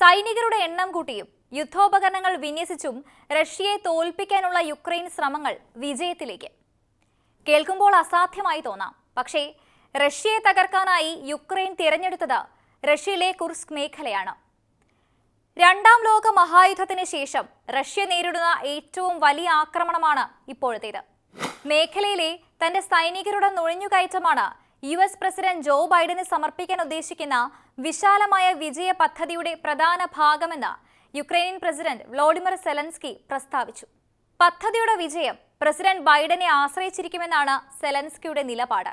സൈനികരുടെ എണ്ണം കൂട്ടിയും യുദ്ധോപകരണങ്ങൾ വിന്യസിച്ചും റഷ്യയെ തോൽപ്പിക്കാനുള്ള യുക്രൈൻ ശ്രമങ്ങൾ വിജയത്തിലേക്ക്. കേൾക്കുമ്പോൾ അസാധ്യമായി തോന്നാം. പക്ഷേ റഷ്യയെ തകർക്കാനായി യുക്രൈൻ തിരഞ്ഞെടുത്തത് റഷ്യയിലെ കുർസ്ക് മേഖലയാണ്. രണ്ടാം ലോക മഹായുദ്ധത്തിന് ശേഷം റഷ്യ നേരിടുന്ന ഏറ്റവും വലിയ ആക്രമണമാണ് ഇപ്പോഴത്തേത്. മേഖലയിലെ തന്റെ സൈനികരുടെ നുഴഞ്ഞുകയറ്റമാണ് യു എസ് പ്രസിഡന്റ് ജോ ബൈഡന് സമർപ്പിക്കാൻ ഉദ്ദേശിക്കുന്ന വിശാലമായ വിജയ പദ്ധതിയുടെ പ്രധാന ഭാഗമെന്ന് യുക്രൈനിയൻ പ്രസിഡന്റ് വ്ളോഡിമിർ സെലൻസ്കി പ്രസ്താവിച്ചു. പദ്ധതിയുടെ വിജയം പ്രസിഡന്റ് ബൈഡനെ ആശ്രയിച്ചിരിക്കുമെന്നാണ് സെലൻസ്കിയുടെ നിലപാട്.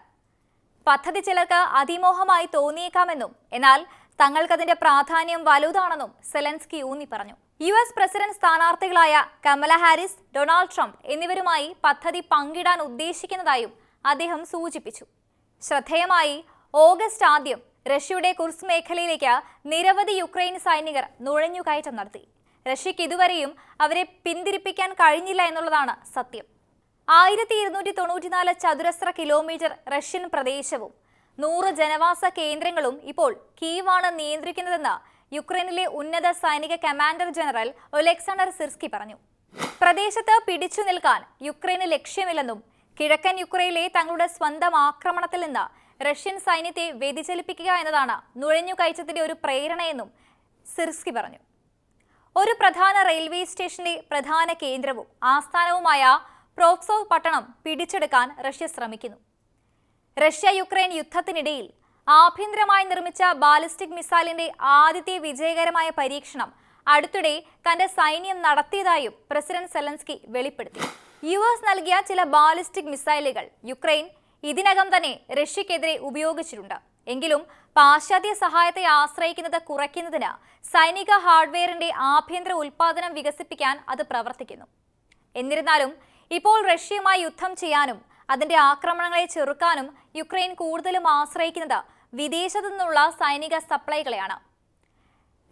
പദ്ധതി ചിലർക്ക് അതിമോഹമായി തോന്നിയേക്കാമെന്നും എന്നാൽ തങ്ങൾക്കതിന്റെ പ്രാധാന്യം വലുതാണെന്നും സെലൻസ്കി ഊന്നി പറഞ്ഞു യു എസ് പ്രസിഡന്റ് സ്ഥാനാർത്ഥികളായ കമല ഹാരിസ് ഡൊണാൾഡ് ട്രംപ് എന്നിവരുമായി പദ്ധതി പങ്കിടാൻ ഉദ്ദേശിക്കുന്നതായും അദ്ദേഹം സൂചിപ്പിച്ചു. ശ്രദ്ധേയമായി. ഓഗസ്റ്റ് ആദ്യം റഷ്യയുടെ കുർസ് മേഖലയിലേക്ക് നിരവധി യുക്രൈൻ സൈനികർ നുഴഞ്ഞുകയറ്റം നടത്തി. റഷ്യയ്ക്ക് ഇതുവരെയും അവരെ പിന്തിരിപ്പിക്കാൻ കഴിഞ്ഞില്ല എന്നുള്ളതാണ് സത്യം. ആയിരത്തി ഇരുന്നൂറ്റി തൊണ്ണൂറ്റിനാല് ചതുരശ്ര കിലോമീറ്റർ റഷ്യൻ പ്രദേശവും നൂറ് ജനവാസ കേന്ദ്രങ്ങളും ഇപ്പോൾ കീവാണ് നിയന്ത്രിക്കുന്നതെന്ന് യുക്രൈനിലെ ഉന്നത സൈനിക കമാൻഡർ ജനറൽ ഒലെക്സാണ്ടർ സിർസ്കി പറഞ്ഞു. പ്രദേശത്ത് പിടിച്ചു നിൽക്കാൻ യുക്രൈന് ലക്ഷ്യമില്ലെന്നും കിഴക്കൻ യുക്രൈനിലെ തങ്ങളുടെ സ്വന്തം ആക്രമണത്തിൽ നിന്ന് റഷ്യൻ സൈന്യത്തെ വ്യതിചലിപ്പിക്കുക എന്നതാണ് നുഴഞ്ഞുകയറ്റത്തിന്റെ ഒരു പ്രേരണയെന്നും സിർസ്കി പറഞ്ഞു. ഒരു പ്രധാന റെയിൽവേ സ്റ്റേഷന്റെ പ്രധാന കേന്ദ്രവും ആസ്ഥാനവുമായ പ്രോക്സോവ് പട്ടണം പിടിച്ചെടുക്കാൻ റഷ്യ ശ്രമിക്കുന്നു. റഷ്യ യുക്രൈൻ യുദ്ധത്തിനിടയിൽ ആഭ്യന്തരമായി നിർമ്മിച്ച ബാലിസ്റ്റിക് മിസൈലിന്റെ ആദ്യത്തെ വിജയകരമായ പരീക്ഷണം അടുത്തിടെ തന്റെ സൈന്യം നടത്തിയതായും പ്രസിഡന്റ് സെലൻസ്കി വെളിപ്പെടുത്തി. യു എസ് നൽകിയ ചില ബാലിസ്റ്റിക് മിസൈലുകൾ യുക്രൈൻ ഇതിനകം തന്നെ റഷ്യക്കെതിരെ ഉപയോഗിച്ചിട്ടുണ്ട്. എങ്കിലും പാശ്ചാത്യ സഹായത്തെ ആശ്രയിക്കുന്നത് കുറയ്ക്കുന്നതിന് സൈനിക ഹാർഡ്വെയറിന്റെ ആഭ്യന്തര ഉൽപാദനം വികസിപ്പിക്കാൻ അത് പ്രവർത്തിക്കുന്നു. എന്നിരുന്നാലും ഇപ്പോൾ റഷ്യയുമായി യുദ്ധം ചെയ്യാനും അതിന്റെ ആക്രമണങ്ങളെ ചെറുക്കാനും യുക്രൈൻ കൂടുതലും ആശ്രയിക്കുന്നത് വിദേശത്തു നിന്നുള്ള സൈനിക സപ്ലൈകളെയാണ്.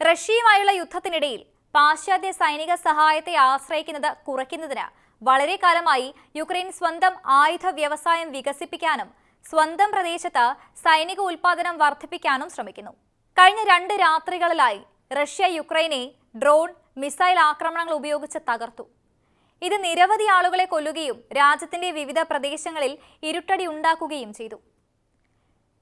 റഷ്യയുമായുള്ള യുദ്ധത്തിനിടയിൽ പാശ്ചാത്യ സൈനിക സഹായത്തെ ആശ്രയിക്കുന്നത് കുറയ്ക്കുന്നതിന് വളരെ കാലമായി യുക്രൈൻ സ്വന്തം ആയുധ വ്യവസായം വികസിപ്പിക്കാനും സ്വന്തം പ്രദേശത്ത് സൈനിക ഉൽപാദനം വർദ്ധിപ്പിക്കാനും ശ്രമിക്കുന്നു. കഴിഞ്ഞ രണ്ട് രാത്രികളിലായി റഷ്യ യുക്രൈനെ ഡ്രോൺ മിസൈൽ ആക്രമണങ്ങൾ ഉപയോഗിച്ച് തകർത്തു. ഇത് നിരവധി ആളുകളെ കൊല്ലുകയും രാജ്യത്തിന്റെ വിവിധ പ്രദേശങ്ങളിൽ ഇരുട്ടടി ഉണ്ടാക്കുകയും ചെയ്തു.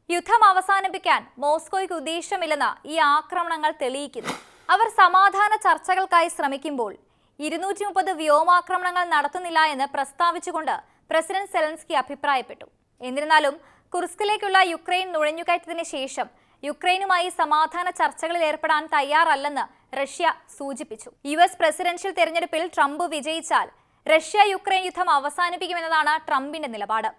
യുദ്ധം അവസാനിപ്പിക്കാൻ മോസ്കോയ്ക്ക് ഉദ്ദേശമില്ലെന്ന് ഈ ആക്രമണങ്ങൾ തെളിയിക്കുന്നു. അവർ സമാധാന ചർച്ചകൾക്കായി ശ്രമിക്കുമ്പോൾ ഇരുന്നൂറ്റി മുപ്പത് വ്യോമാക്രമണങ്ങൾ നടത്തുന്നില്ല എന്ന് പ്രസ്താവിച്ചുകൊണ്ട് പ്രസിഡന്റ് സെലൻസ്കി അഭിപ്രായപ്പെട്ടു. എന്നിരുന്നാലും കുർസ്കിലേക്കുള്ള യുക്രൈൻ നുഴഞ്ഞുകയറ്റത്തിന് ശേഷം യുക്രൈനുമായി സമാധാന ചർച്ചകളിൽ ഏർപ്പെടാൻ തയ്യാറല്ലെന്ന് റഷ്യ സൂചിപ്പിച്ചു. യു എസ് പ്രസിഡൻഷ്യൽ തെരഞ്ഞെടുപ്പിൽ ട്രംപ് വിജയിച്ചാൽ റഷ്യ യുക്രൈൻ യുദ്ധം അവസാനിപ്പിക്കുമെന്നതാണ് ട്രംപിന്റെ നിലപാട്.